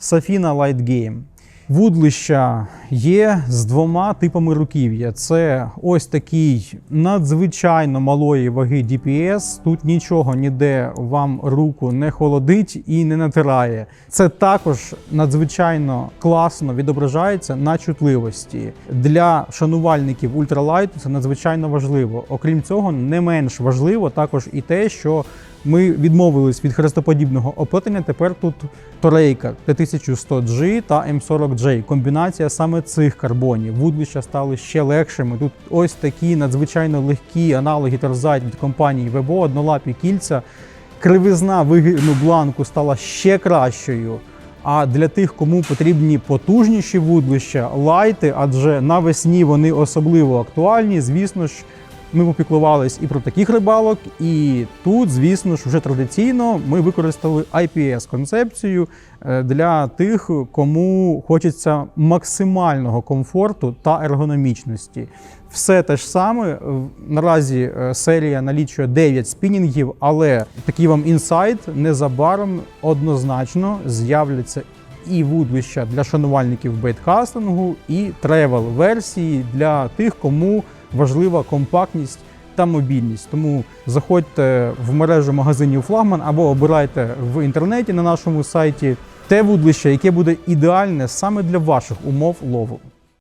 Safina Light Game. Вудлища є з двома типами руків'я. Це ось такий надзвичайно малої ваги DPS. Тут нічого ніде вам руку не холодить і не натирає. Це також надзвичайно класно відображається на чутливості. Для шанувальників ультралайту це надзвичайно важливо. Окрім цього, не менш важливо також і те, що ми відмовились від хрестоподібного оплетення. Тепер тут Торейка Т1100G та М40J. Комбінація саме цих карбонів. Вудлища стали ще легшими. Тут ось такі надзвичайно легкі аналоги Торзайт від компанії Вебо, однолапі кільця. Кривизна вигину бланку стала ще кращою. А для тих, кому потрібні потужніші вудлища, лайти, адже навесні вони особливо актуальні. Звісно ж, ми попіклувались і про таких рибалок, і тут, звісно ж, вже традиційно ми використали IPS-концепцію е, для тих, кому хочеться максимального комфорту та ергономічності. Все те ж саме. Е, Наразі е, серія налічує 9 спінінгів, але такий вам інсайт незабаром однозначно з'являться і вудлища для шанувальників бейткастингу, і тревел версії для тих, кому важлива компактність та мобільність. Тому заходьте в мережу магазинів флагман або обирайте в інтернеті на нашому сайті те вудлище, яке буде ідеальне саме для ваших умов лову.